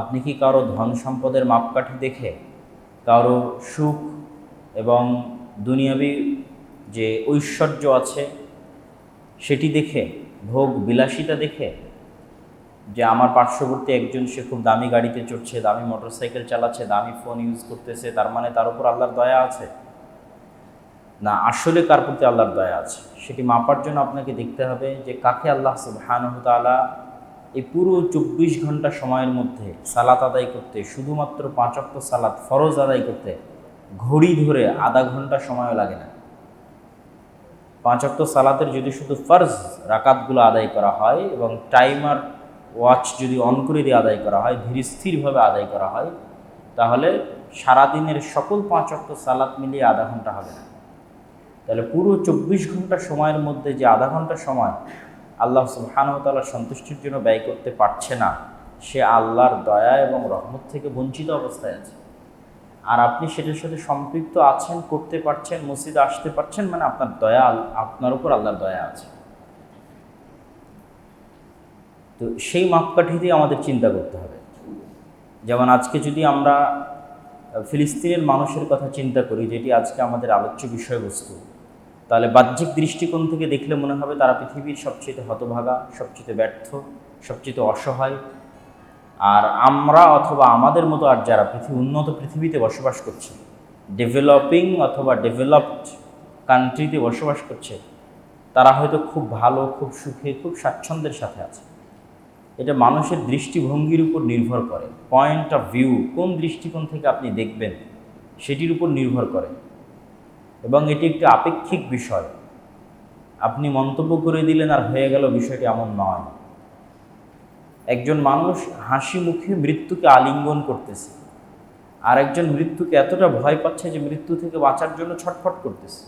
আপনি কি কারও ধন সম্পদের মাপকাঠি দেখে, কারও সুখ এবং দুনিয়াবি যে ঐশ্বর্য আছে সেটি দেখে, ভোগ বিলাসিতা দেখে, যে আমার পার্শ্ববর্তী একজন সে খুব দামি গাড়িতে চড়ছে, দামি মোটরসাইকেল চালাচ্ছে, দামি ফোন ইউজ করতেছে, তার মানে তার উপর আল্লাহর দয়া আছে? না, আসলে কার প্রতি আল্লাহর দয়া আছে? সেটি মাপার জন্য আপনাকে দেখতে হবে যে কাকে আল্লাহ সুবহানাহু তাআলা এই পুরো চব্বিশ ঘণ্টা সময়ের মধ্যে সালাত আদায় করতে, শুধুমাত্র পাঁচ অক্ট সালাত ফরজ আদায় করতে ঘড়ি ধরে আধা ঘণ্টা সময় লাগে না। পাঁচ অক্ট সালাতের যদি শুধু ফরজ রাকাতগুলো আদায় করা হয় এবং টাইমার ওয়াচ যদি অন করে দিয়ে আদায় করা হয়, ধীর স্থিরভাবে আদায় করা হয়, তাহলে সারাদিনের সকল পাঁচ অক্ট সালাত মিলিয়ে আধা ঘণ্টা হবে না। তাহলে পুরো চব্বিশ ঘণ্টা সময়ের মধ্যে যে আধা ঘণ্টা সময় আল্লাহ সুবহানতালার সন্তুষ্টির জন্য ব্যয় করতে পারছে না। সে আল্লাহর দয়া এবং রহমত থেকে বঞ্চিত অবস্থায় আছে। আর আপনি সেটার সাথে সম্পৃক্ত আছেন, করতে পারছেন, মসজিদে আসতে পারছেন মানে আপনার দয়া, আপনার উপর আল্লাহর দয়া আছে। তো সেই মাপকাঠি দিয়ে আমাদের চিন্তা করতে হবে। যেমন আজকে যদি আমরা ফিলিস্তিনের মানুষের কথা চিন্তা করি, যেটি আজকে আমাদের আলোচ্য বিষয়বস্তু তাহলে বাহ্যিক দৃষ্টিকোণ থেকে দেখলে মনে হবে তারা পৃথিবীর সবচেয়ে হতভাগা, সবচেয়ে ব্যর্থ, সবচেয়ে অসহায়। আর আমরা অথবা আমাদের মতো আর যারা পৃথিবী, উন্নত পৃথিবীতে বসবাস করছে ডেভেলপিং অথবা ডেভেলপড কান্ট্রিতে বসবাস করছে, তারা হয়তো খুব ভালো, খুব সুখে, খুব স্বাচ্ছন্দ্যের সাথে আছে। এটা মানুষের দৃষ্টিভঙ্গির উপর নির্ভর করে। পয়েন্ট অফ ভিউ কোন দৃষ্টিকোণ থেকে আপনি দেখবেন, সেটির উপর নির্ভর করে। এবং এটি একটি আপেক্ষিক বিষয়। আপনি মন্তব্য করে দিলেন আর হয়ে গেল বিষয়টি এমন নয়। একজন মানুষ হাসি মুখে মৃত্যুকে আলিঙ্গন করতেছে। আর একজন মৃত্যুকে এতটা ভয় পাচ্ছে যে মৃত্যু থেকে বাঁচার জন্য ছটফট করতেছে।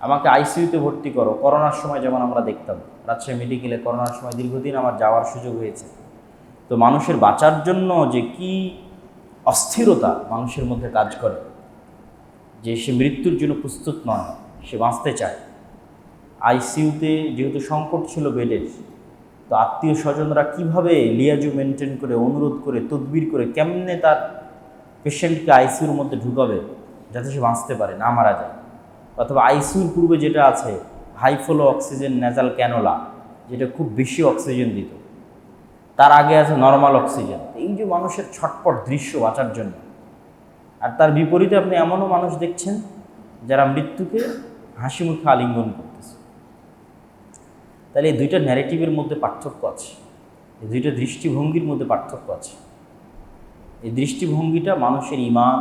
আমাকে আইসিইউতে ভর্তি করো। করোনার সময় যেমন আমরা দেখতাম, রাজশাহী মেডিকেলে করোনার সময় দীর্ঘদিন আমার যাওয়ার সুযোগ হয়েছে। তো মানুষের বাঁচার জন্য যে কি অস্থিরতা মানুষের মধ্যে কাজ করে যে সে মৃত্যুর জন্য প্রস্তুত নয়, সে বাঁচতে চায়। আইসিইউতে যেহেতু সংকট ছিল বেডের তো আত্মীয় স্বজনরা কীভাবে লিয়াজু মেনটেন করে, অনুরোধ করে, তদবির করে, কেমনে তার পেশেন্টকে আইসিউর মধ্যে ঢুকাবে যাতে সে বাঁচতে পারে, না মারা যায়? অথবা আইসিইউর পূর্বে যেটা আছে high flow oxygen nasal cannula যেটা খুব বেশি অক্সিজেন দিত। তার আগে আছে নর্মাল অক্সিজেন এই যে মানুষের ছটপট দৃশ্য বাঁচার জন্য। আর তার বিপরীতে আপনি এমনও মানুষ দেখছেন যারা মৃত্যুকে হাসি মুখে আলিঙ্গন করতেছে। তাহলে এই দুইটা ন্যারেটিভের মধ্যে পার্থক্য আছে। এই দুইটা দৃষ্টিভঙ্গির মধ্যে পার্থক্য আছে। এই দৃষ্টিভঙ্গিটা মানুষের ইমান,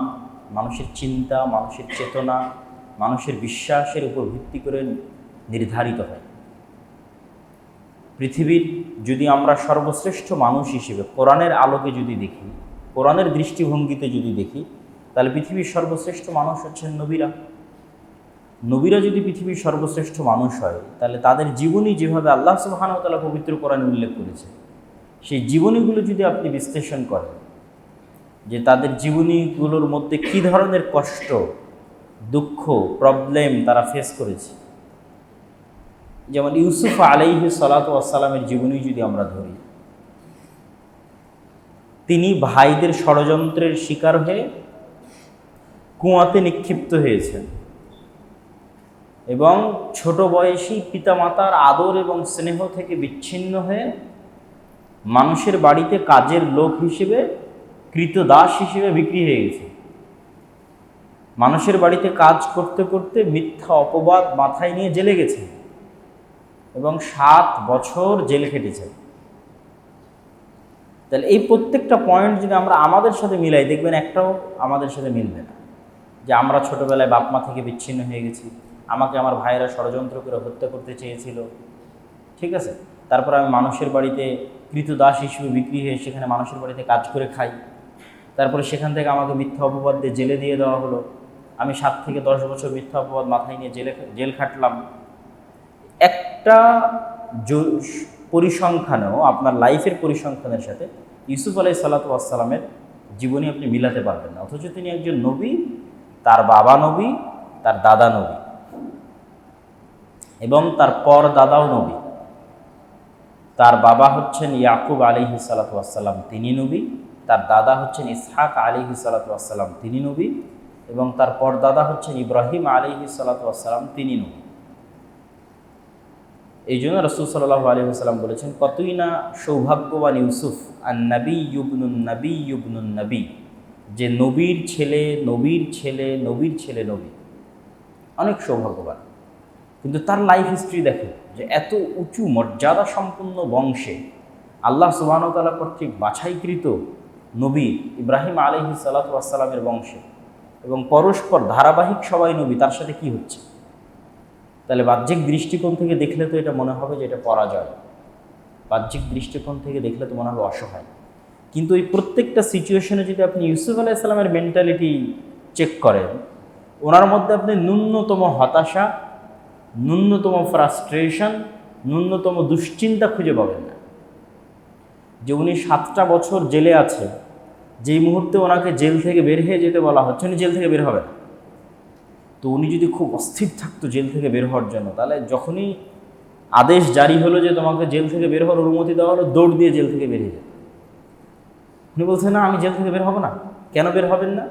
মানুষের চিন্তা, মানুষের চেতনা, মানুষের বিশ্বাসের উপর ভিত্তি করে নির্ধারিত হয়। পৃথিবীর যদি আমরা সর্বশ্রেষ্ঠ মানুষ হিসেবে কোরআনের আলোকে যদি দেখি, কোরআনের দৃষ্টিভঙ্গিতে যদি দেখি তাহলে পৃথিবীর সর্বশ্রেষ্ঠ মানুষ হচ্ছেন নবীরা। নবীরা যদি পৃথিবীর সর্বশ্রেষ্ঠ মানুষ হয়, তাহলে তাদের জীবনী যেভাবে আল্লাহ সুবাহানতালা পবিত্র কোরআনে উল্লেখ করেছে, সেই জীবনীগুলো যদি আপনি বিশ্লেষণ করেন, যে তাদের জীবনীগুলোর মধ্যে কি ধরনের কষ্ট, দুঃখ প্রবলেম তারা ফেস করেছে। যেমন ইউসুফ আলাইহি সালাত আসসালামের জীবনী যদি আমরা ধরি, তিনি ভাইদের ষড়যন্ত্রের শিকার হয়ে কুয়াতে নিক্ষিপ্ত হয়েছেন এবং ছোট বয়সী পিতামাতার আদর এবং স্নেহ থেকে বিচ্ছিন্ন হয়ে মানুষের বাড়িতে কাজের লোক হিসেবে, কৃতদাস হিসেবে বিক্রি হয়ে গেছে। মানুষের বাড়িতে কাজ করতে করতে মিথ্যা অপবাদ মাথায় নিয়ে জেলে গেছে এবং সাত বছর জেল খেটেছে। তাহলে এই প্রত্যেকটা পয়েন্ট যদি আমরা আমাদের সাথে মিলাই, দেখবেন একটাও আমাদের সাথে মিলবে না। যে আমরা ছোটোবেলায় বাপ মা থেকে বিচ্ছিন্ন হয়ে গেছি। আমাকে আমার ভাইয়েরা ষড়যন্ত্র করে হত্যা করতে চেয়েছিল। ঠিক আছে? তারপর আমি মানুষের বাড়িতে কৃতদাস হিসেবে বিক্রি হয়ে সেখানে মানুষের বাড়িতে কাজ করে খাই। তারপরে সেখান থেকে আমাকে মিথ্যা অপবাদ দিয়ে জেলে দিয়ে দেওয়া হলো। আমি সাত থেকে দশ বছর মিথ্যা অপবাদ মাথায় নিয়ে জেলে জেল খাটলাম। একটা পরিসংখ্যানেও, আপনার লাইফের পরিসংখ্যানের সাথে ইউসুফ আলাই সাল্লাতামের জীবনী আপনি মিলাতে পারবেন না। অথচ তিনি একজন নবী তার বাবা নবী, তার দাদা নবী এবং তার পর দাদাও নবী। তার বাবা হচ্ছেন ইয়াকুব আলিহি সাল্লাতাম তিনি নবী। তার দাদা হচ্ছেন ইসহাক আলিহি সালাতাম তিনি নবী। এবং তার পরদাদা হচ্ছেন ইব্রাহিম আলিহি সালাতাম তিনি নবী। এই জন্য রসুল সাল্লাহ আলী সাল্লাম বলেছেন, কতই না সৌভাগ্যবান ইউসুফ আর নবী ইউবনুন নবী ইউবনুন নবী যে নবীর ছেলে নবীর ছেলে নবীর ছেলে, নবী। অনেক সৌভাগ্যবান। কিন্তু তার লাইফ হিস্ট্রি দেখে, যে এত উঁচু মর্যাদা সম্পন্ন বংশে আল্লাহ সুবাহতালা কর্তৃক বাছাইকৃত নবী ইব্রাহিম আলহি সালাতামের বংশে এবং পরস্পর ধারাবাহিক সবাই নবী, তার সাথে কি হচ্ছে? তাহলে বাহ্যিক দৃষ্টিকোণ থেকে দেখলে তো এটা মনে হবে যে এটা পরাজয়। বাহ্যিক দৃষ্টিকোণ থেকে দেখলে তো মনে হবে অসহায়। কিন্তু এই প্রত্যেকটা সিচুয়েশনে যদি আপনি ইউসুফ আলাইসাল্লামের মেন্টালিটি চেক করেন, ওনার মধ্যে আপনি ন্যূনতম হতাশা, ন্যূনতম ফ্রাস্ট্রেশন ন্যূনতম দুশ্চিন্তা খুঁজে পাবেন না। যে উনি সাতটা বছর জেলে আছে যেই মুহূর্তে ওনাকে জেল থেকে বের হয়ে যেতে বলা হচ্ছে, উনি জেল থেকে বের হবে তো উনি যদি খুব অস্থির থাকতো জেল থেকে বের হওয়ার জন্য, তাহলে যখনই আদেশ জারি হলো যে তোমাকে জেল থেকে বের হওয়ার অনুমতি দেওয়া হলো, দৌড় দিয়ে জেল থেকে বেরিয়ে যেত উনি বলছেন না, আমি জেল থেকে বের হব না। কেন বের হবেন না?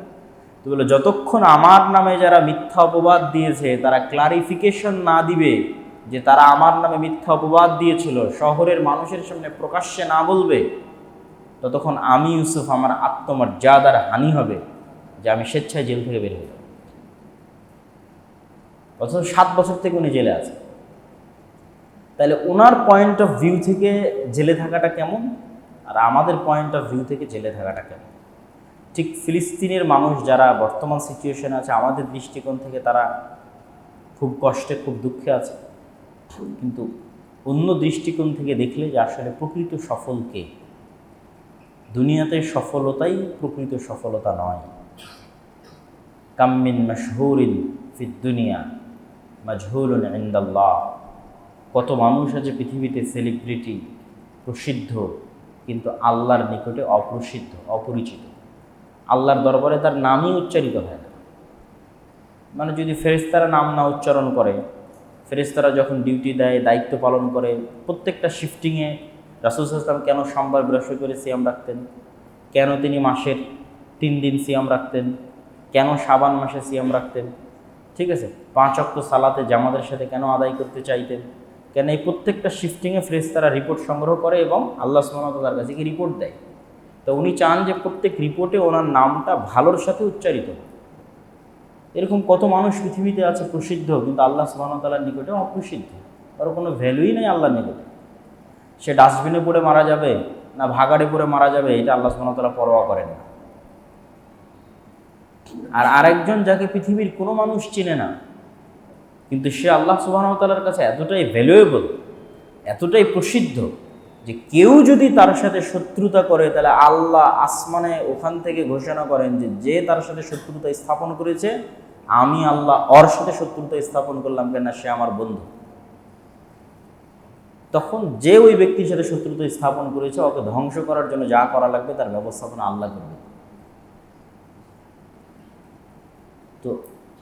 তো বলে যতক্ষণ আমার নামে যারা মিথ্যা অপবাদ দিয়েছে, তারা ক্লারিফিকেশন না দিবে যে তারা আমার নামে মিথ্যা অপবাদ দিয়েছিল, শহরের মানুষের সামনে প্রকাশ্যে না বলবে, ততক্ষণ আমি, ইউসুফ, আমার আত্মমর্যাদার হানি হবে যে আমি স্বেচ্ছায় জেল থেকে বের যাব। অথচ সাত বছর থেকে উনি জেলে আছে তাহলে ওনার পয়েন্ট অফ ভিউ থেকে জেলে থাকাটা কেমন? আর আমাদের পয়েন্ট অফ ভিউ থেকে জেলে থাকাটা কেমন ঠিক ফিলিস্তিনের মানুষ যারা বর্তমান সিচুয়েশনে আছে, আমাদের দৃষ্টিকোণ থেকে তারা খুব কষ্টে, খুব দুঃখে আছে। কিন্তু অন্য দৃষ্টিকোণ থেকে দেখলে যে আসলে প্রকৃত সফল কে? দুনিয়াতে সফলতাই প্রকৃত সফলতা নয়। কাম্মিন মশহুরিন ফিদ দুনিয়া মাজহুরুন ইন্দাল্লাহ। কত মানুষ আছে পৃথিবীতে সেলিব্রিটি প্রসিদ্ধ কিন্তু আল্লাহর নিকটে অপ্রসিদ্ধ, অপরিচিত। আল্লাহর দরবারে তার নামই উচ্চারিত হয় না। মানে যদি ফেরেস্তারা নাম না উচ্চারণ করে ফেরেস্তারা যখন ডিউটি দেয়, দায়িত্ব পালন করে, প্রত্যেকটা শিফটিংয়ে রাসুল ইসলাম কেন সোমবার বৃহস্পতিবারে সিয়াম রাখতেন? কেন তিনি মাসের তিন দিন সিয়াম রাখতেন? কেন সাবান মাসে সিয়াম রাখতেন? ঠিক আছে? পাঁচ অক্ট সালাতে জামাদের সাথে কেন আদায় করতে চাইতেন? কেন এই প্রত্যেকটা শিফটিংয়ে ফ্রেশ তারা রিপোর্ট সংগ্রহ করে এবং আল্লাহ সুমতার কাছে কি রিপোর্ট দেয়। তো উনি চান যে প্রত্যেক রিপোর্টে ওনার নামটা ভালোর সাথে উচ্চারিত এরকম কত মানুষ পৃথিবীতে আছে প্রসিদ্ধ, কিন্তু আল্লাহ সুবাহতালার নিকটে অপ্রসিদ্ধ। তার কোনো ভ্যালুই নেই আল্লাহর নিকটে। সে ডাস্টবিনে পড়ে মারা যাবে না ভাগাড়ে পড়ে মারা যাবে, এটা আল্লাহ সুবাহতালা পরোয়া করেন না। আর আরেকজন যাকে পৃথিবীর কোনো মানুষ চিনে না কিন্তু সে আল্লাহ সুবাহতালার কাছে এতটাই ভ্যালুয়েবল এতটাই প্রসিদ্ধ যে কেউ যদি তার সাথে শত্রুতা করে, তাহলে আল্লাহ আসমানে ওখান থেকে ঘোষণা করেন যে যে তার সাথে শত্রুতা স্থাপন করেছে, আমি আল্লাহ ওর সাথে শত্রুতা স্থাপন করলাম কেন সে আমার বন্ধু। তখন যে ওই ব্যক্তির সাথে শত্রুতা স্থাপন করেছে, ওকে ধ্বংস করার জন্য যা করা লাগবে তার ব্যবস্থাপনা আল্লাহ করবে তো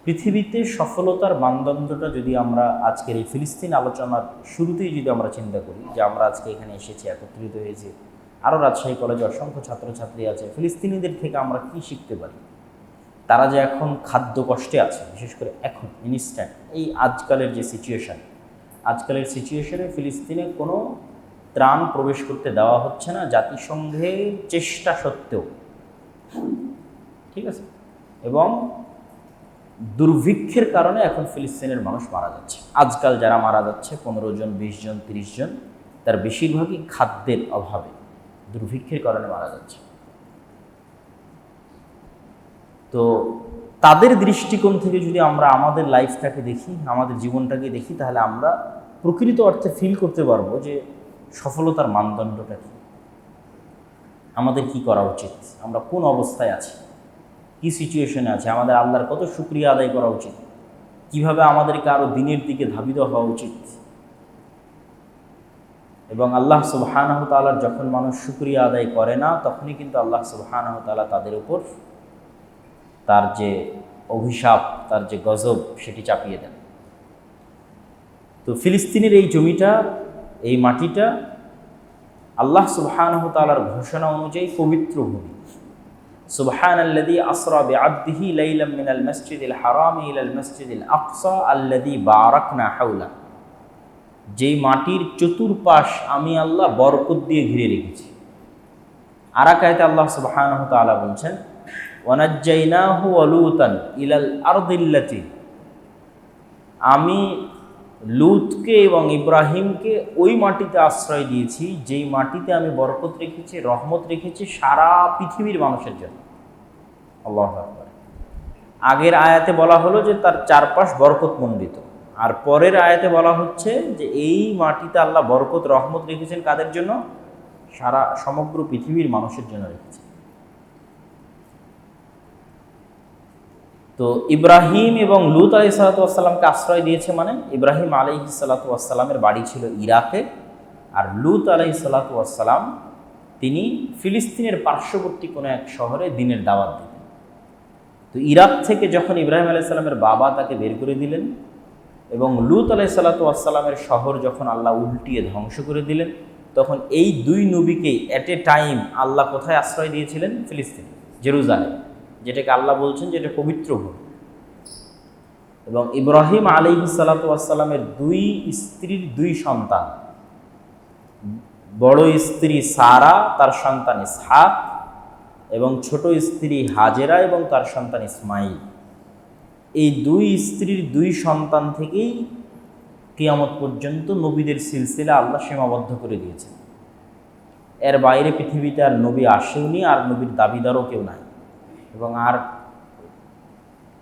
পৃথিবীতে সফলতার মানদণ্ডটা যদি আমরা আজকের এই ফিলিস্তিন আলোচনার শুরুতেই যদি আমরা চিন্তা করি যে আমরা আজকে এখানে এসেছি, একত্রিত হয়েছি, আরও রাজশাহী কলেজে অসংখ্য ছাত্রছাত্রী আছে, ফিলিস্তিনিদের থেকে আমরা কি শিখতে পারি? তারা যে এখন খাদ্য কষ্টে আছে, বিশেষ করে এখন ইনস্ট্যান্ট এই আজকালের যে সিচুয়েশান আজকালের সিচুয়েশনে ফিলিস্তিনে কোনো ত্রাণ প্রবেশ করতে দেওয়া হচ্ছে না, জাতিসংঘের চেষ্টা সত্ত্বেও। ঠিক আছে? এবং দুর্ভিক্ষের কারণে এখন ফিলিস্তিনের মানুষ মারা যাচ্ছে। আজকাল যারা মারা যাচ্ছে, পনেরো জন, বিশ জন, তিরিশ জন, তার বেশিরভাগই খাদ্যের অভাবে দুর্ভিক্ষের কারণে মারা যাচ্ছে। তো তাদের দৃষ্টিকোণ থেকে যদি আমরা আমাদের লাইফটাকে দেখি, আমাদের জীবনটাকে দেখি, তাহলে আমরা প্রকৃত অর্থে ফিল করতে পারব যে সফলতার মানদণ্ডটা কী। আমাদের কি করা উচিত? আমরা কোন অবস্থায় আছি? কি সিচুয়েশনে আছে? আমাদের আল্লাহর কত শুক্রিয়া আদায় করা উচিত? কীভাবে আমাদেরকে আরও দিনের দিকে ধাবিত হওয়া উচিত? এবং আল্লাহ সুবহানাহ তালার যখন মানুষ শুক্রিয়া আদায় করে না, তখনই কিন্তু আল্লাহ সুবহানাহ তালা তাদের উপর তার যে অভিশাপ, তার যে গজব, সেটি চাপিয়ে দেন। তো ফিলিস্তিনের এই জমিটা, এই মাটিটা, আল্লাহ সুবহানাহ তালার ঘোষণা অনুযায়ী পবিত্র ভূমি। সুবহান আল্লাদি আসরা বিআবদিহি লাইলাম মিনাল মসজিদিল হারাম ইলাল মসজিদিল আকসা আল্লাদি বারাকনা হাওলা। যেই মাটির চতুর্পাশ আমি আল্লাহ বরকত দিয়ে ঘিরে রেখেছি। আর আয়াতে আল্লাহ সুবহানাহু তাআলা বলছেন, ওয়ানাজ্জাইনাহু ওয়ালুতান ইলাল আরদিল্লাতি। আমি লুতকে এবং ইব্রাহিমকে ওই মাটিতে আশ্রয় দিয়েছি, যেই মাটিতে আমি বরকত রেখেছি, রহমত রেখেছি সারা পৃথিবীর মানুষের জন্য। আল্লাহ আকবার। আগের আয়াতে বলা হলো যে তার চারপাশ বরকত মণ্ডিত আর পরের আয়াতে বলা হচ্ছে যে এই মাটিতে আল্লাহ বরকত, রহমত রেখেছেন কাদের জন্য? সারা সমগ্র পৃথিবীর মানুষের জন্য রেখেছেন। তো ইব্রাহিম এবং লুত আলি সালাতামকে আশ্রয় দিয়েছে মানে ইব্রাহিম আলি সালাতামের বাড়ি ছিল ইরাকে। আর লুত আলহি সালাতাম তিনি ফিলিস্তিনের পার্শ্ববর্তী কোনো এক শহরে দিনের দাওয়াত দিতেন। তো ইরাক থেকে যখন ইব্রাহিম আলাই সাল্লামের বাবা তাকে বের করে দিলেন এবং লুত আলাই সাল্লাতামের শহর যখন আল্লাহ উল্টিয়ে ধ্বংস করে দিলেন, তখন এই দুই নবীকেই অ্যাট এ টাইম আল্লাহ কোথায় আশ্রয় দিয়েছিলেন? ফিলিস্তিন, জেরুজালেম, যেটাকে আল্লাহ বলছেন যে এটা পবিত্র ভূমি। এবং ইব্রাহিম আলী সালাতামের দুই স্ত্রীর দুই সন্তান, বড় স্ত্রী সারা, তার সন্তান ইসহাক এবং ছোট স্ত্রী হাজেরা এবং তার সন্তান ইসমাইল। এই দুই স্ত্রীর দুই সন্তান থেকেই কিয়ামত পর্যন্ত নবীদের সিলসিলা আল্লাহ সীমাবদ্ধ করে দিয়েছেন। এর বাইরে পৃথিবীতে আর নবী আসেওনি আর নবীর দাবিদারও কেউ নাই। এবং আর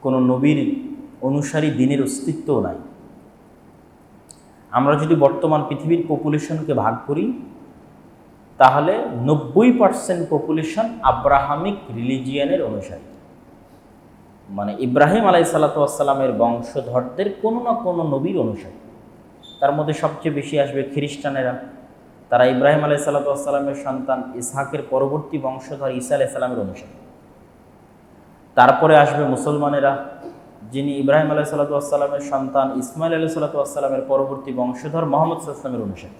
কোনো নবীর অনুসারী দিনের অস্তিত্বও নাই। আমরা যদি বর্তমান পৃথিবীর পপুলেশনকে ভাগ করি তাহলে নব্বই পার্সেন্ট পপুলেশন আব্রাহামিক রিলিজিয়ানের অনুসারী। মানে ইব্রাহিম আলাই সাল্লাতামের বংশধরদের কোনো না কোনো নবীর অনুসারী। তার মধ্যে সবচেয়ে বেশি আসবে খ্রিস্টানেরা। তারা ইব্রাহিম আলাই সাল্লাতামের সন্তান, ইসহাকের পরবর্তী বংশধর ইসা আলাই সাল্লামের অনুসারী। তারপরে আসবে মুসলমানেরা, যিনি ইব্রাহিম আলাহ সাল্লাতামের সন্তান, ইসমাইল আলহ সাল্লাতামের পরবর্তী বংশধর মোহাম্মদ সাল্লামের অনুসারী।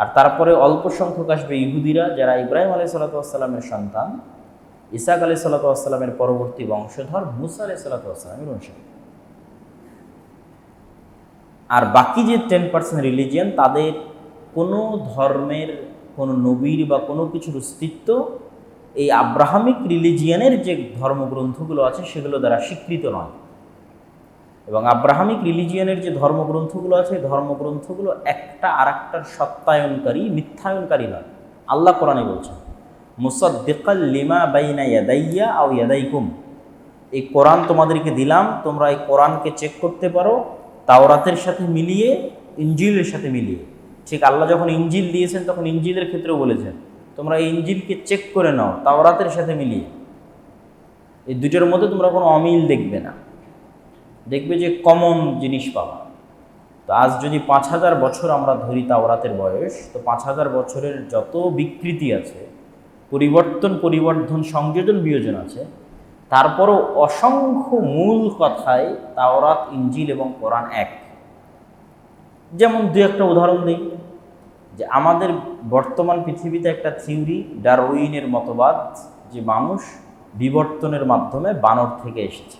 আর তারপরে অল্প সংখ্যক আসবে ইহুদিরা, যারা ইব্রাহিম আলাই সাল্লাতামের সন্তান, ইসাক আলি সাল্লাতামের পরবর্তী বংশধর, মুসা আলি সাল্লাতামের অনুসারী। আর বাকি যে টেন পার্সেন্ট রিলিজিয়ান তাদের কোনো ধর্মের, কোনো নবীর বা কোনো কিছুর অস্তিত্ব এই আব্রাহামিক রিলিজিয়ানের যে ধর্মগ্রন্থগুলো আছে, সেগুলো দ্বারা স্বীকৃত নয়। এবং আব্রাহামিক রিলিজিয়ানের যে ধর্মগ্রন্থগুলো আছে ধর্মগ্রন্থগুলো একটা আর একটার সত্যায়নকারী, মিথ্যায়নকারী নয়। আল্লাহ কোরআনে বলছেন, মুসদ্দিকাল লিমা বাইনা ইয়াদাইয়া আও ইয়াদাইকুম। এই কোরআন তোমাদেরকে দিলাম, তোমরা এই কোরআনকে চেক করতে পারো, তাওরাতের সাথে মিলিয়ে ইঞ্জিলের সাথে মিলিয়ে। ঠিক আল্লাহ যখন ইঞ্জিল দিয়েছেন, তখন ইঞ্জিলের ক্ষেত্রেও বলেছেন, তোমরা এই ইঞ্জিলকে চেক করে নাও, তাওরাতের সাথে মিলিয়ে। এই দুটোর মধ্যে তোমরা কোনো অমিল দেখবে না। দেখবে যে কমন জিনিস পাবা তো আজ যদি পাঁচ হাজার বছর আমরা ধরি তাওরাতের বয়স, তো পাঁচ হাজার বছরের যত বিকৃতি আছে, পরিবর্তন, পরিবর্ধন, সংযোজন, বিয়োজন আছে, তারপরও অসংখ্য মূল কথায় তাওরাত ইঞ্জিল এবং কোরআন এক। যেমন দু একটা উদাহরণ দিই, যে আমাদের বর্তমান পৃথিবীতে একটা থিওরি, ডারউইনের মতবাদ, যে মানুষ বিবর্তনের মাধ্যমে বানর থেকে এসেছে।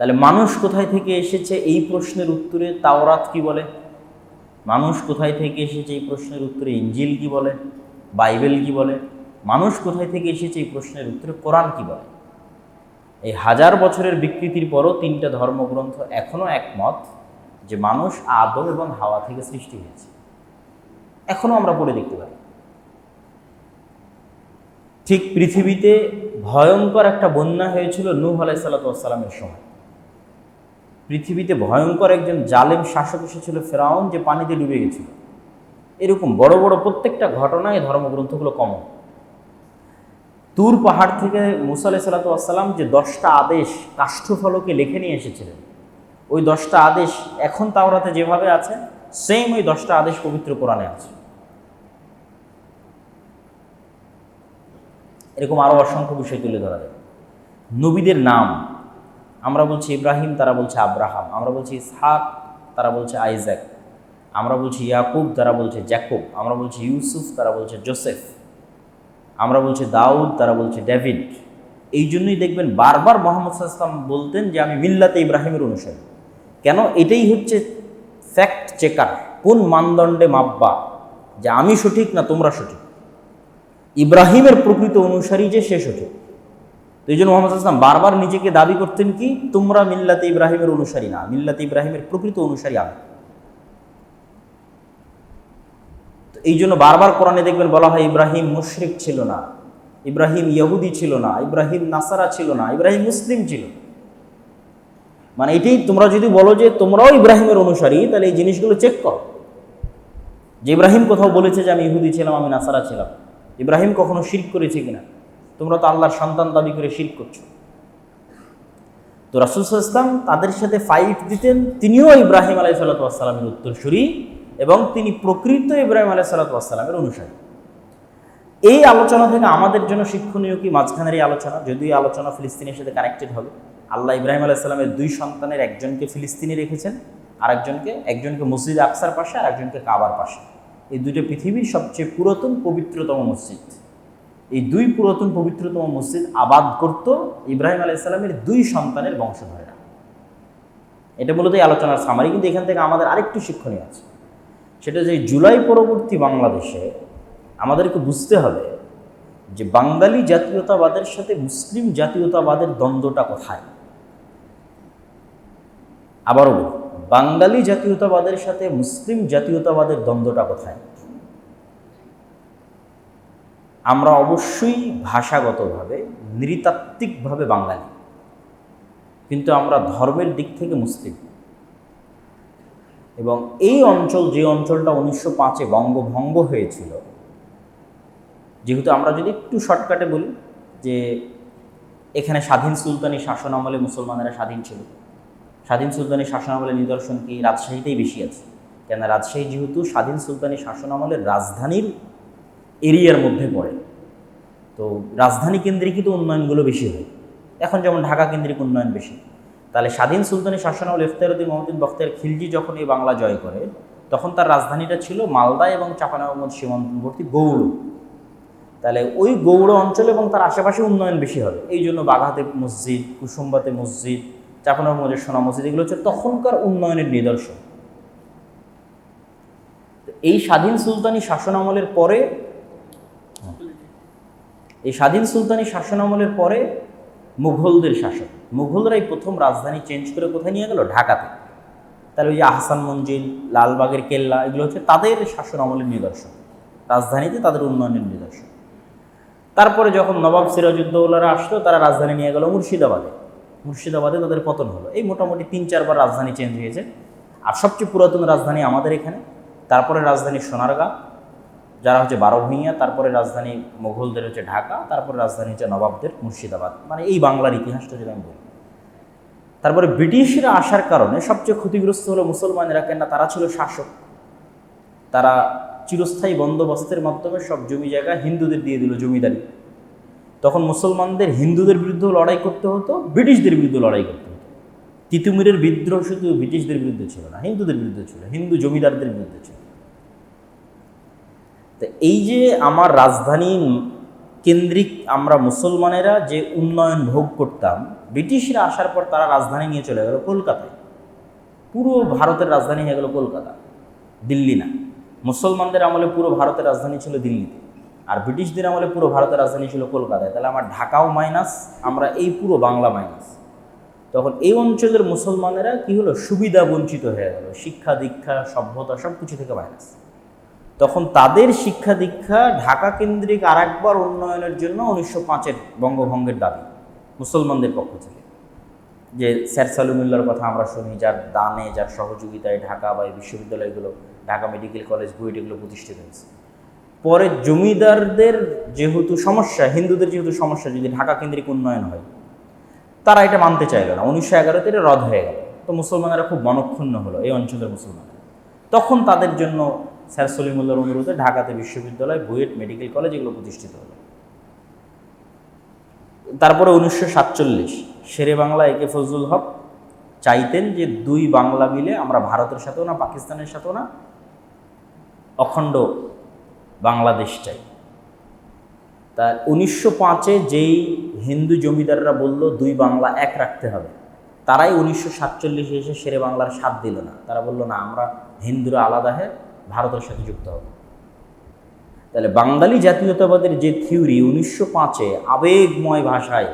তাহলে মানুষ কোথায় থেকে এসেছে এই প্রশ্নের উত্তরে তাওরাত কি বলে? মানুষ কোথায় থেকে এসেছে এই প্রশ্নের উত্তরে ইঞ্জিল কি বলে? বাইবেল কি বলে? মানুষ কোথায় থেকে এসেছে এই প্রশ্নের উত্তরে কোরআন কি বলে? এই হাজার বছরের বিকৃতির পরও তিনটা ধর্মগ্রন্থ এখনও একমত যে মানুষ আদম এবং হাওয়া থেকে সৃষ্টি হয়েছে। এখনও আমরা পড়ে দেখতে পারি ঠিক পৃথিবীতে ভয়ঙ্কর একটা বন্যা হয়েছিল নূহ আলাই সাল্লাতামের সময়। পৃথিবীতে ভয়ঙ্কর একজন জালেম শাসক এসেছিল ফেরাউন যে পানিতে ডুবে গেছিল। এরকম বড় বড় প্রত্যেকটা ঘটনায় ধর্মগ্রন্থগুলো কমন তুর পাহাড় থেকে মুসা আলাই সাল্লাতাম যে দশটা আদেশ কাষ্ঠফলকে লিখে নিয়ে এসেছিলেন, ওই দশটা আদেশ এখন তাওরাতে যেভাবে আছে সেম ওই দশটা আদেশ পবিত্র কোরআনে আছে। এরকম আরও অসংখ্য বিষয় তুলে ধরা যায়। নবীদের নাম আমরা বলছি ইব্রাহিম, তারা বলছে আব্রাহাম। আমরা বলছি ইসহাক, তারা বলছে আইজ্যাক। আমরা বলছি ইয়াকুব, তারা বলছে জ্যাকুব। আমরা বলছি ইউসুফ, তারা বলছে জোসেফ। আমরা বলছি দাউদ, তারা বলছে ডেভিড। এই জন্যই দেখবেন বারবার মোহাম্মদ সাল্লাম বলতেন যে আমি মিল্লাতে ইব্রাহিমের অনুসারী। কেন? এটাই হচ্ছে ফ্যাক্ট চেকার কোন মানদণ্ডে মাপবা যে আমি সঠিক না তোমরা সঠিক। ইব্রাহিমের প্রকৃত অনুসারী যে সে সঠিক। তো এই জন্য মোহাম্মদ আসলাম বারবার নিজেকে দাবি করতেন কি, তোমরা মিল্লাতে ইব্রাহিমের অনুসারী না, মিল্লাতে ইব্রাহিমের প্রকৃত অনুসারী আমি। তো এই জন্য বারবার কোরআনে দেখবেন বলা হয়, ইব্রাহিম মুশরিক ছিল না, ইব্রাহিম ইহুদি ছিল না, ইব্রাহিম নাসারা ছিল না, ইব্রাহিম মুসলিম ছিল। মানে এটাই তোমরা যদি বলো যে তোমরাও ইব্রাহিমের অনুসারী, তাহলে এই জিনিসগুলো চেক করো। যে ইব্রাহিম কোথাও বলেছে যে আমি ইহুদি ছিলাম, আমি নাসারা ছিলাম। ইব্রাহিম কখনো শির করেছে কিনা? তোমরা তো আল্লাহর সন্তান দাবি করে শির করছ। তো রাসুল ইসলাম তাদের সাথে ফাইট দিতেন, তিনিও ইব্রাহিম আলাই সাল্লাতামের উত্তরসূরি এবং তিনি প্রকৃত ইব্রাহিম আলাই সাল্লাতামের অনুসারী। এই আলোচনা থেকে আমাদের জন্য শিক্ষণীয় কি? মাঝখানের এই আলোচনা, যদিও আলোচনা ফিলিস্তিনের সাথে কানেক্টেড হবে। আল্লাহ ইব্রাহিম আলাইসাল্লামের দুই সন্তানের একজনকে ফিলিস্তিনি রেখেছেন আর একজনকে একজনকে মসজিদ আকসার পাশে আর একজনকে কাবার পাশে। এই দুটো পৃথিবীর সবচেয়ে পুরাতন, পবিত্রতম মসজিদ। এই দুই পুরাতন পবিত্রতম মসজিদ আবাদ করত ইব্রাহিম আলাইসাল্লামের দুই সন্তানের বংশধরেরা। এটা মূলত আলোচনার সামারি কিন্তু এখান থেকে আমাদের আরেকটু শিক্ষণীয় আছে। সেটা যে জুলাই পরবর্তী বাংলাদেশে আমাদেরকে বুঝতে হবে যে বাঙালি জাতীয়তাবাদের সাথে মুসলিম জাতীয়তাবাদের দ্বন্দ্বটা কোথায়। আবারও বলি, বাঙালি জাতীয়তাবাদের সাথে মুসলিম জাতীয়তাবাদের দ্বন্দ্বটা কোথায়? আমরা অবশ্যই ভাষাগতভাবে, নৃতাত্ত্বিকভাবে বাঙালি। কিন্তু আমরা ধর্মের দিক থেকে মুসলিম। এবং এই অঞ্চল, যে অঞ্চলটা উনিশশো পাঁচে বঙ্গভঙ্গ হয়েছিল, যেহেতু আমরা যদি একটু শর্টকাটে বলি যে এখানে স্বাধীন সুলতানি শাসন আমলে মুসলমানেরা স্বাধীন ছিল। স্বাধীন সুলতানি শাসন আমলের নিদর্শন কি রাজশাহীতেই বেশি আছে। কেন রাজশাহী যেহেতু স্বাধীন সুলতানি শাসন আমলের রাজধানীর এরিয়ার মধ্যে পড়ে। তো রাজধানী কেন্দ্রিকই তো উন্নয়নগুলো বেশি হয়। এখন যেমন ঢাকা কেন্দ্রিক উন্নয়ন বেশি। তাহলে স্বাধীন সুলতানি শাসন আমল ইফতারুদ্দিন মোহাম্মদিন বখতিয়ার খিলজি যখন এই বাংলা জয় করে, তখন তার রাজধানীটা ছিল মালদা এবং চাপানগঞ্জ সীমান্তবর্তী গৌড়। তাহলে ওই গৌড় অঞ্চল এবং তার আশেপাশে উন্নয়ন বেশি হবে। এই জন্য বাঘাতে মসজিদ, কুসুম্বাতে মসজিদ চাপানগঞ্জের সোনা মসজিদ, এগুলো হচ্ছে তখনকার উন্নয়নের নিদর্শন। এই স্বাধীন সুলতানি শাসন আমলের পরে এই স্বাধীন সুলতানি শাসন আমলের পরে মুঘলদের শাসক মুঘলরাই প্রথম রাজধানী চেঞ্জ করে কোথায় নিয়ে গেল? ঢাকাতে। তাহলে ওই যে আহসান মঞ্জিল, লালবাগের কেল্লা, এগুলো হচ্ছে তাদের শাসন আমলের নিদর্শন। রাজধানীতে তাদের উন্নয়নের নিদর্শন। তারপরে যখন নবাব সিরাজউদ্দৌলারা আসলো, তারা রাজধানী নিয়ে গেল মুর্শিদাবাদে। মুর্শিদাবাদে তাদের পতন হলো। এই মোটামুটি তিন চারবার রাজধানী চেঞ্জ হয়েছে। আর সবচেয়ে পুরাতন রাজধানী আমাদের এখানে। তারপরে রাজধানী সোনারগাঁ। যারা হচ্ছে বারো ভূঁইয়া, তারপরে রাজধানী মোঘলদের হচ্ছে ঢাকা, তারপরে রাজধানী হচ্ছে নবাবদের মুর্শিদাবাদ। মানে এই বাংলার ইতিহাসটা যদি আমি বলি। তারপরে ব্রিটিশরা আসার কারণে সবচেয়ে ক্ষতিগ্রস্ত হলো মুসলমানেরা, কেননা তারা ছিল শাসক। তারা চিরস্থায়ী বন্দোবস্তের মাধ্যমে সব জমি জায়গা হিন্দুদের দিয়ে দিল জমিদারি। তখন মুসলমানদের হিন্দুদের বিরুদ্ধেও লড়াই করতে হতো, ব্রিটিশদের বিরুদ্ধে লড়াই করতে হতো। তিতুমিরের বিদ্রোহ শুধু ব্রিটিশদের বিরুদ্ধে ছিল না, হিন্দুদের বিরুদ্ধে ছিল, হিন্দু জমিদারদের বিরুদ্ধে ছিল। তো এই যে আমার রাজধানী কেন্দ্রিক আমরা মুসলমানেরা যে উন্নয়ন ভোগ করতাম, ব্রিটিশরা আসার পর তারা রাজধানী নিয়ে চলে গেল কলকাতায়। পুরো ভারতের রাজধানী হয়ে গেল কলকাতা, দিল্লি না। মুসলমানদের আমলে পুরো ভারতের রাজধানী ছিল দিল্লিতে, আর ব্রিটিশদের আমলে পুরো ভারতের রাজধানী ছিল কলকাতায়। তাহলে আমার ঢাকাও মাইনাস আমরা এই পুরো বাংলা মাইনাস তখন এই অঞ্চলের মুসলমানেরা কি হলো? সুবিধা বঞ্চিত হয়ে গেল। শিক্ষা দীক্ষা, সভ্যতা সব কিছু থেকে মাইনাস তখন তাদের শিক্ষা দীক্ষা ঢাকা কেন্দ্রিক আর একবার উন্নয়নের জন্য উনিশশো পাঁচের বঙ্গভঙ্গের দাবি মুসলমানদের পক্ষ থেকে। যে স্যার সালুমুল্লার কথা আমরা শুনি, যার দানে, যার সহযোগিতায় ঢাকা বা এই বিশ্ববিদ্যালয়গুলো, ঢাকা মেডিকেল কলেজ, বুয়েট এগুলো প্রতিষ্ঠিত হয়েছে। পরে জমিদারদের যেহেতু সমস্যা, হিন্দুদের যেহেতু সমস্যা, যদি ঢাকা কেন্দ্রিক উন্নয়ন হয়, তারা এটা মানতে চাইল না। উনিশশো এগারোতে এটা রদ হয়ে গেল। তো মুসলমানেরা খুব মনক্ষুণ্ণ হলো এই অঞ্চলের মুসলমান তখন তাদের জন্য স্যার সলিমুল্লার অনুরোধে ঢাকাতে বিশ্ববিদ্যালয়, বুয়েট মেডিকেল কলেজ এগুলো প্রতিষ্ঠিত হলো। তারপরে উনিশশো সাতচল্লিশ, শেরে বাংলা একে ফজলুল হক চাইতেন যে দুই বাংলা মিলে আমরা ভারতের সাথেও না, পাকিস্তানের সাথেও না, অখণ্ড বাংলাদেশ চাই। তা উনিশশো পাঁচে যেই হিন্দু জমিদাররা বলল, দুই বাংলা এক রাখতে হবে, তারাই উনিশশো সাতচল্লিশে এসে শেরে বাংলার স্বাদ দিল না। তারা বলল, না, আমরা হিন্দুরা আলাদা হয়ে ভারতের সাথে যুক্ত হবে। তাহলে বাঙালি জাতীয়তাবাদের যে থিওরি উনিশশো পাঁচে আবেগময় ভাষায়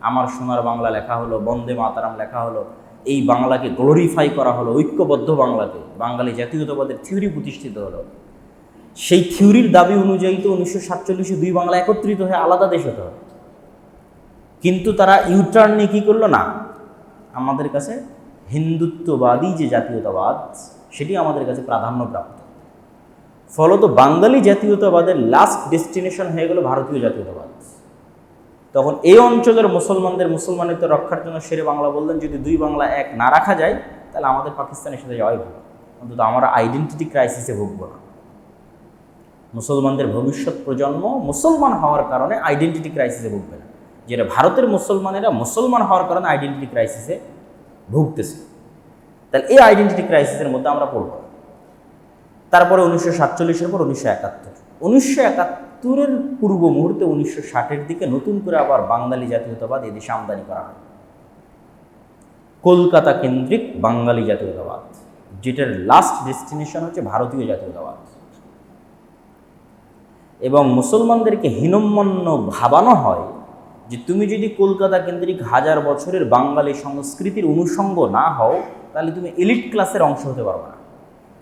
আমার সোনার বাংলা লেখা হলো, বন্দে মাতারাম লেখা হলো, এই বাংলাকে গ্লোরিফাই করা হলো, ঐক্যবদ্ধ বাংলাকে, বাঙালি জাতীয়তাবাদের থিওরি প্রতিষ্ঠিত হলো। সেই থিওরির দাবি অনুযায়ী তো উনিশশো সাতচল্লিশে দুই বাংলা একত্রিত হয়ে আলাদা দেশ হতে হবে। কিন্তু তারা ইউটার্ন নিয়ে কী করল না? আমাদের কাছে হিন্দুত্ববাদী যে জাতীয়তাবাদ, সেটি আমাদের কাছে প্রাধান্যপ্রাপ্ত ফলত বাঙালি জাতীয়তাবাদের লাস্ট ডেস্টিনেশন হয়ে গেল ভারতীয় জাতীয়তাবাদ। তখন এই অঞ্চলের মুসলমানদের মুসলমানিত্ব রক্ষার জন্য শেরে বাংলা বললেন, যদি দুই বাংলা এক না রাখা যায়, তাহলে আমাদের পাকিস্তানের সাথে যাওয়াই ভালো। অন্তত আমরা আইডেন্টিটি ক্রাইসিসে ভুগব না। মুসলমানদের ভবিষ্যৎ প্রজন্ম মুসলমান হওয়ার কারণে আইডেন্টিটি ক্রাইসিসে ভুগবে না। যেটা ভারতের মুসলমানেরা মুসলমান হওয়ার কারণে আইডেন্টিটি ক্রাইসিসে ভুগতেছে। তাহলে এই আইডেন্টিটি ক্রাইসিসের মধ্যে আমরা পড়ব। তারপরে উনিশশো সাতচল্লিশের পর উনিশশো একাত্তর। উনিশশো একাত্তরের পূর্ব মুহূর্তে উনিশশো ষাটের দিকে নতুন করে আবার বাঙালি জাতীয়তাবাদ এদেশে আমদানি করা হয়। কলকাতা কেন্দ্রিক বাঙালি জাতীয়তাবাদ, যেটার লাস্ট ডেস্টিনেশন হচ্ছে ভারতীয় জাতীয়তাবাদ। এবং মুসলমানদেরকে হীনম্মন্য ভাবানো হয় যে তুমি যদি কলকাতা কেন্দ্রিক হাজার বছরের বাঙালি সংস্কৃতির অনুষঙ্গ না হও, তাহলে তুমি এলিট ক্লাসের অংশ হতে পারবে না।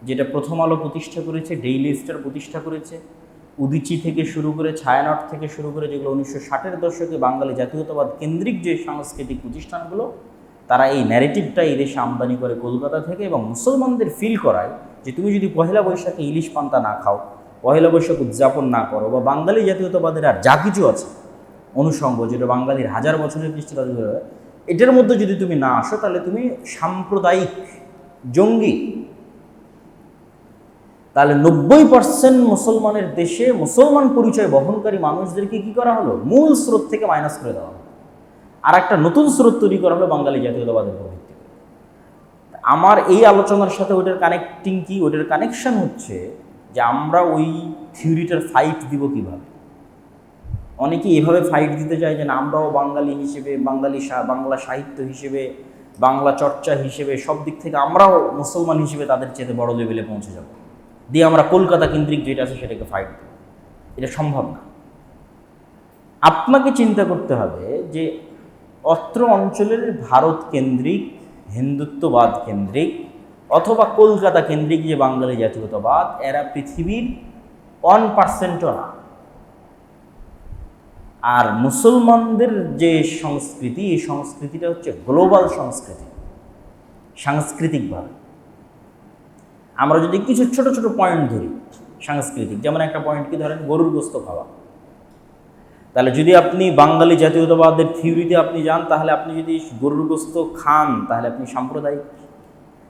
যেটা প্রথম আলো প্রতিষ্ঠা করেছে ডেইলি স্টার প্রতিষ্ঠা করেছে, উদিচি থেকে শুরু করে ছায়ানট থেকে শুরু করে যেগুলো উনিশশো ষাটের দশকে বাঙালি জাতীয়তাবাদ কেন্দ্রিক যে সাংস্কৃতিক প্রতিষ্ঠানগুলো, তারা এই ন্যারেটিভটা এই দেশে আমদানি করে কলকাতা থেকে এবং মুসলমানদের ফিল করায় যে তুমি যদি পহেলা বৈশাখে ইলিশ পান্তা না খাও, পহেলা বৈশাখ উদযাপন না করো বা বাঙালি জাতীয়তাবাদের আর যা কিছু আছে অনুষঙ্গ যেটা বাঙালির হাজার বছরের কৃষ্টিবাদী এটার মধ্যে যদি তুমি না আসো তাহলে তুমি সাম্প্রদায়িক জঙ্গি তাহলে নব্বই পার্সেন্ট মুসলমানের দেশে মুসলমান পরিচয় বহনকারী মানুষদেরকে কি করা হলো? মূল স্রোত থেকে মাইনাস করে দেওয়া হলো। আর একটা নতুন স্রোত তৈরি করা হলো বাঙালি জাতীয়তাবাদের উপর ভিত্তি আমার এই আলোচনার সাথে ওটার কানেক্টিং কি? ওটার কানেকশন হচ্ছে যে আমরা ওই থিওরিটার ফাইট দিব কীভাবে? অনেকে এভাবে ফাইট দিতে চায় যে না, আমরাও বাঙালি হিসেবে, বাঙালি বাংলা সাহিত্য হিসেবে, বাংলা চর্চা হিসেবে, সব দিক থেকে আমরাও মুসলমান হিসেবে তাদের চেয়ে বড় লেভেলে পৌঁছে যাব। দিয়ে আমরা কলকাতা কেন্দ্রিক যেটা আছে সেটাকে ফাইট দেব এটা সম্ভব না। আপনাকে চিন্তা করতে হবে যে অত্র অঞ্চলের ভারত কেন্দ্রিক, হিন্দুত্ববাদ কেন্দ্রিক অথবা কলকাতা কেন্দ্রিক যে বাঙালি জাতীয়তাবাদ, এরা পৃথিবীর ওয়ান পার্সেন্টও না। আর মুসলমানদের যে সংস্কৃতি, এই সংস্কৃতিটা হচ্ছে গ্লোবাল সংস্কৃতি, সাংস্কৃতিকভাবে। আমরা যদি কিছু ছোট ছোট পয়েন্ট ধরি, সাংস্কৃতিক, যেমন একটা পয়েন্ট কি ধরেন, গরুর গোস্ত খাওয়া। তাহলে যদি আপনি বাঙালি জাতীয়তাবাদের থিওরিতে আপনি যান, তাহলে আপনি যদি গরুর গোস্ত খান, তাহলে আপনি সাম্প্রদায়িক।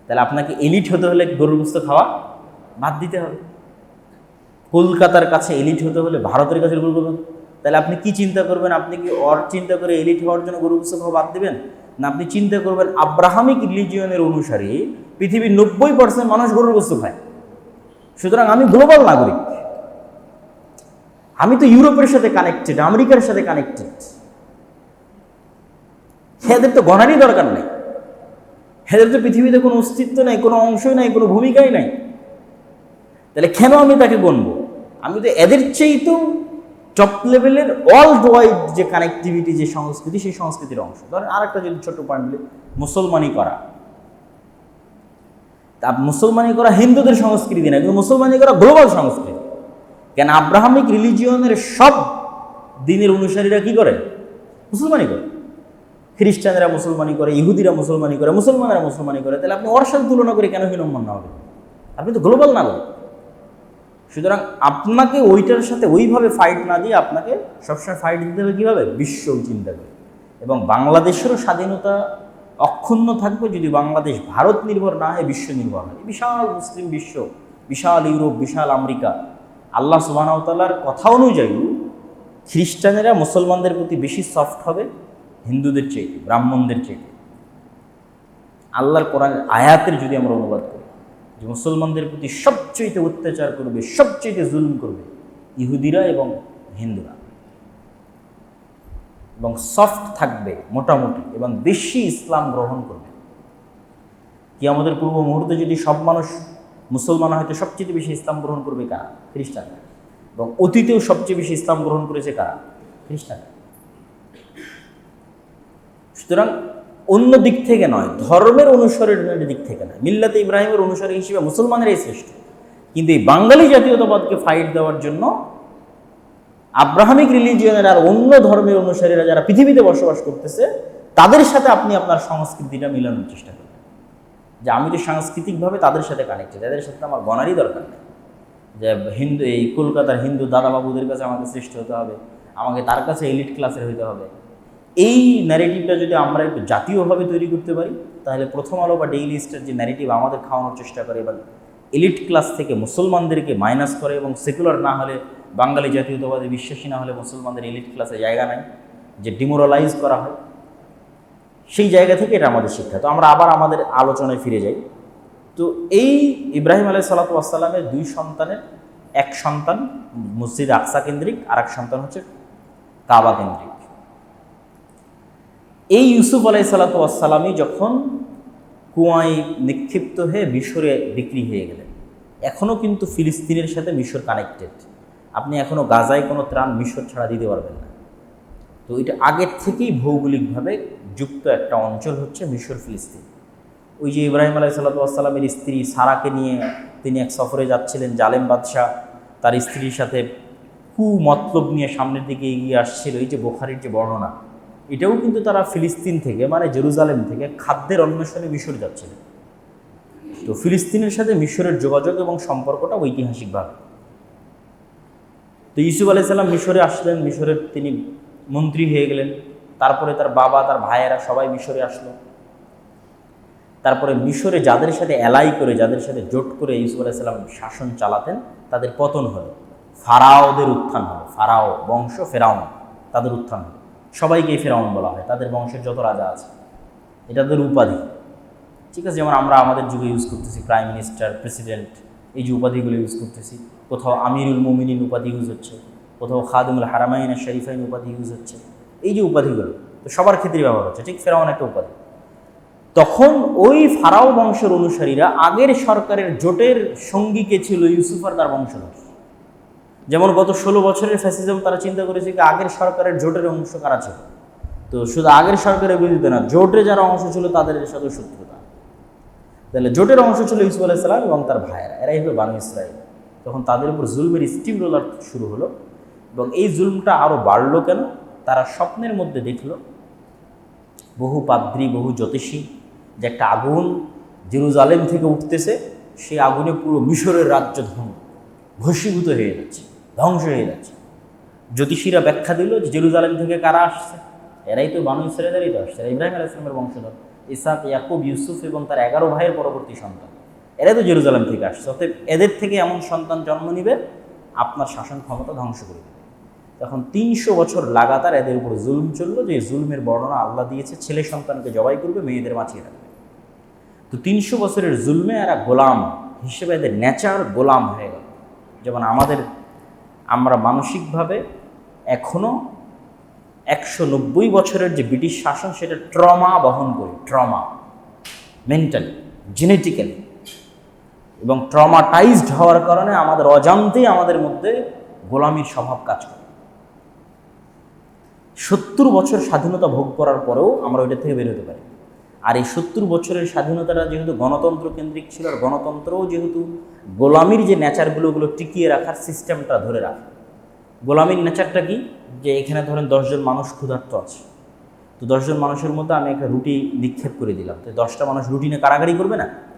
তাহলে আপনাকে এলিট হতে হলে গরুর গোস্ত খাওয়া বাদ দিতে হবে। কলকাতার কাছে এলিট হতে হলে ভারতের কাছে গরু গোস্ত তাহলে আপনি কি চিন্তা করবেন? আপনি কি অর চিন্তা করে এলিট হওয়ার জন্য গরু গোস্ত খাওয়া বাদ দেবেন? না, আপনি চিন্তা করবেন আব্রাহামিক রিলিজিয়নের অনুসারে পৃথিবীর নব্বই পার্সেন্ট মানুষ গরুর গোস্ত খায়। সুতরাং আমি গ্লোবাল নাগরিক। আমি তো ইউরোপের সাথে কানেক্টেড আমেরিকার সাথে কানেক্টেড এদের তো গণারই দরকার নেই। এদের তো পৃথিবীতে কোনো অস্তিত্ব নেই, কোনো অংশই নাই, কোনো ভূমিকাই নাই। তাহলে কেন আমি তাকে গণবো? আমি তো এদের চেয়েই তো টপ লেভেলের ওয়ার্ল্ড ওয়াইড যে কানেক্টিভিটি যে সংস্কৃতি, সেই সংস্কৃতির অংশ। ধরেন আরেকটা যদি ছোট পয়েন্ট মুসলমানি করা। তা মুসলমানি করা হিন্দুদের সংস্কৃতি না, কিন্তু মুসলমানি করা গ্লোবাল সংস্কৃতি। কেন আব্রাহামিক রিলিজিয়নের সব দিনের অনুসারীরা কি করে? মুসলমানি করে। খ্রিস্টানরা মুসলমানি করে, ইহুদিরা মুসলমানি করে, মুসলমানরা মুসলমানি করে। তাহলে আপনি ওর তুলনা করে কেন হীনম্মন্য হবে আপনি তো গ্লোবাল নাগরিক সুতরাং আপনাকে ওইটার সাথে ওইভাবে ফাইট না দিয়ে আপনাকে সবসময় ফাইট দিতে হবে কীভাবে? বিশ্ব চিন্তা করে। এবং বাংলাদেশেরও স্বাধীনতা অক্ষুণ্ণ থাকবে যদি বাংলাদেশ ভারত নির্ভর না হয়, বিশ্ব নির্ভর হয়। বিশাল মুসলিম বিশ্ব, বিশাল ইউরোপ, বিশাল আমেরিকা। আল্লাহ সুবাহতাল্লার কথা অনুযায়ী খ্রিস্টানেরা মুসলমানদের প্রতি বেশি সফট হবে, হিন্দুদের চেয়ে ব্রাহ্মণদের চেয়ে আল্লাহর কোরআন আয়াতের যদি আমরা অনুবাদ করি, যে মুসলমানদের প্রতি সবচেয়ে অত্যাচার করবে সবচেয়ে জুলুম করবে, ইহুদিরা এবং হিন্দুরা। এবং সফট থাকবে মোটামুটি এবং বেশি ইসলাম গ্রহণ করবে। কি আমাদের পূর্ব মুহূর্তে যদি সব মানুষ মুসলমান হয়তো সবচেয়ে বেশি ইসলাম গ্রহণ করবে কারা? খ্রিস্টান। এবং অতীতেও সবচেয়ে বেশি ইসলাম গ্রহণ করেছে কারা? খ্রিস্টান। সুতরাং অন্য দিক থেকে নয়, ধর্মের অনুসারের দিক থেকে নয়, মিল্লাতে ইব্রাহিমের অনুসারী হিসেবে মুসলমানেরাই শ্রেষ্ঠ। কিন্তু এই বাঙালি জাতীয়তাবাদকে ফাইট দেওয়ার জন্য আব্রাহামিক রিলিজিয়নের আর অন্য ধর্মের অনুসারীরা যারা পৃথিবীতে বসবাস করতেছে, তাদের সাথে আপনি আপনার সংস্কৃতিটা মিলানোর চেষ্টা করবেন। যে আমি তো সাংস্কৃতিকভাবে তাদের সাথে কানেক্টেড তাদের সাথে আমার গণারই দরকার নেই। যে হিন্দু, এই কলকাতার হিন্দু দাদাবাবুদের কাছে আমাকে শ্রেষ্ঠ হতে হবে, আমাকে তার কাছে এলিট ক্লাসের হইতে হবে। এই ন্যারেটিভটা যদি আমরা একটু জাতীয়ভাবে তৈরি করতে পারি, তাহলে প্রথম আলো বা ডেইলি স্টার যে ন্যারেটিভ আমাদের খাওয়ানোর চেষ্টা করে এবং এলিট ক্লাস থেকে মুসলমানদেরকে মাইনাস করে এবং সেকুলার না হলে বাঙালি জাতীয়তাবাদী বিশ্বাসী না হলে মুসলমানদের এলিট ক্লাসে জায়গা নাই, যে ডিমোরালাইজ করা হয়, সেই জায়গা থেকে এটা আমাদের শিক্ষা। তো আমরা আবার আমাদের আলোচনায় ফিরে যাই। তো এই ইব্রাহিম আলাই সালাতামের দুই সন্তানের, এক সন্তান মসজিদ আকসা কেন্দ্রিক আর এক সন্তান হচ্ছে কাবা কেন্দ্রিক। এই ইউসুফ আলাই সালাতামই যখন কুয়ায় নিক্ষিপ্ত হয়ে মিশরে বিক্রি হয়ে গেলেন এখনও কিন্তু ফিলিস্তিনের সাথে মিশর কানেক্টেড আপনি এখনও গাজায় কোনো ত্রাণ মিশর ছাড়া দিতে পারবেন না। তো এটা আগের থেকেই ভৌগোলিকভাবে যুক্ত একটা অঞ্চল হচ্ছে মিশর ফিলিস্তিন। ওই যে ইব্রাহিম আলাই সাল্লাতামের স্ত্রী সারাকে নিয়ে তিনি এক সফরে যাচ্ছিলেন, জালেম বাদশাহ তার স্ত্রীর সাথে কু মতলব নিয়ে সামনের দিকে এগিয়ে আসছিল, এই যে বোখারির যে বর্ণনা। এটাও কিন্তু তারা ফিলিস্তিন থেকে মানে জেরুজালেম থেকে খাদ্যের অন্বেষণে মিশর যাচ্ছিলেন। তো ফিলিস্তিনের সাথে মিশরের যোগাযোগ এবং সম্পর্কটা ঐতিহাসিকভাবে। তো ইউসুফ আলাইসাল্লাম মিশরে আসলেন, মিশরের তিনি মন্ত্রী হয়ে গেলেন। তারপরে তার বাবা, তার ভাইয়েরা সবাই মিশরে আসলো। তারপরে মিশরে যাদের সাথে এলাই করে, যাদের সাথে জোট করে ইউসুফ আলাইসাল্লাম শাসন চালাতেন, তাদের পতন হলো। ফারাওদের উত্থান হলো। ফারাও বংশ, ফেরাউন তাদের উত্থান হলো। সবাইকেই ফেরাউন বলা হয়। তাদের বংশের যত রাজা আছে, এটা তাদের উপাধি। ঠিক আছে, যেমন আমরা আমাদের যুগে ইউজ করতেছি প্রাইম মিনিস্টার প্রেসিডেন্ট এই যে উপাধিগুলো ইউজ করতেছি। কোথাও আমিরুল মোমিনিন উপাধি ইউজ হচ্ছে, কোথাও খাদুমুল হারামাইন শরীফাইন উপাধি ইউজ হচ্ছে। এই যে উপাধিগুলো, তো সবার ক্ষেত্রেই ব্যবহার হচ্ছে, ঠিক ফেরাউন একটা উপাধি। তখন ওই ফারাও বংশের অনুসারীরা আগের সরকারের জোটের সঙ্গীকে ছিল ইউসুফ আর তার বংশধর। যেমন গত ষোলো বছরের ফ্যাসিজম তারা চিন্তা করেছে কি আগের সরকারের জোটের অংশ কারা ছিল? তো শুধু আগের সরকারের বিরুদ্ধে না, জোটে যারা অংশ ছিল তাদের সাথে শত্রুতা। তাহলে জোটের অংশ ছিল ইউসুফ আলাইসালাম এবং তার ভাইয়েরা, এরাই হলো বানু ইসরায়েল তখন তাদের উপর জুলমের স্টিম রোলার শুরু হলো এবং এই জুলমটা আরও বাড়লো কেন? তারা স্বপ্নের মধ্যে দেখল, বহু পাদ্রী, বহু জ্যোতিষী যে একটা আগুন জেরুজালেম থেকে উঠতেছে, সেই আগুনে পুরো মিশরের রাজ্য ধ্বংস ভস্মীভূত হয়ে যাচ্ছে, ধ্বংস হয়ে যাচ্ছে। জ্যোতিষীরা ব্যাখ্যা দিল যে জেরুজালেম থেকে কারা আসছে? এরাই তো বানু ইসরায়েলেরই তো আসছে ইব্রাহিম আলাইসলামের বংশধর ইসাক ইয়াকুব, ইউসুফ এবং তার এগারো ভাইয়ের পরবর্তী সন্তান। এরাই তো জেরুজালেম থেকে আসছে, অতএব এদের থেকে এমন সন্তান জন্ম নিবে, আপনার শাসন ক্ষমতা ধ্বংস করে দেবে। তখন তিনশো বছর লাগাতার এদের উপর জুলুম চলল, যে জুলুমের বর্ণনা আল্লাহ দিয়েছে, ছেলে সন্তানকে জবাই করবে, মেয়েদের বাঁচিয়ে রাখবে। তো তিনশো বছরের জুলমে এরা গোলাম হিসেবে এদের ন্যাচার গোলাম হয়ে গেল। যেমন আমাদের, আমরা মানসিকভাবে এখনও একশো নব্বই বছরের যে ব্রিটিশ শাসন, সেটা ট্রমা বহন করি, ট্রমা মেন্টালি জেনেটিক্যালি এবং ট্রমাটাইজড হওয়ার কারণে আমাদের অজান্তেই আমাদের মধ্যে গোলামির স্বভাব কাজ করে। সত্তর বছর স্বাধীনতা ভোগ করার পরেও আমরা ওইটা থেকে বেরোতে পারি। আর এই সত্তর বছরের স্বাধীনতাটা যেহেতু গণতন্ত্র কেন্দ্রিক ছিল, আর গণতন্ত্রও যেহেতু গোলামির যে নেচারগুলো ওগুলো টিকিয়ে রাখার সিস্টেমটা ধরে রাখে। গোলামির নেচারটা কি? যে এখানে ধরেন দশজন মানুষ ক্ষুধার্ত আছে। তো দশজন মানুষের মধ্যে আমি একটা রুটি নিক্ষেপ করে দিলাম। তো দশটা মানুষ রুটি নিয়ে কারাগারি করবে না?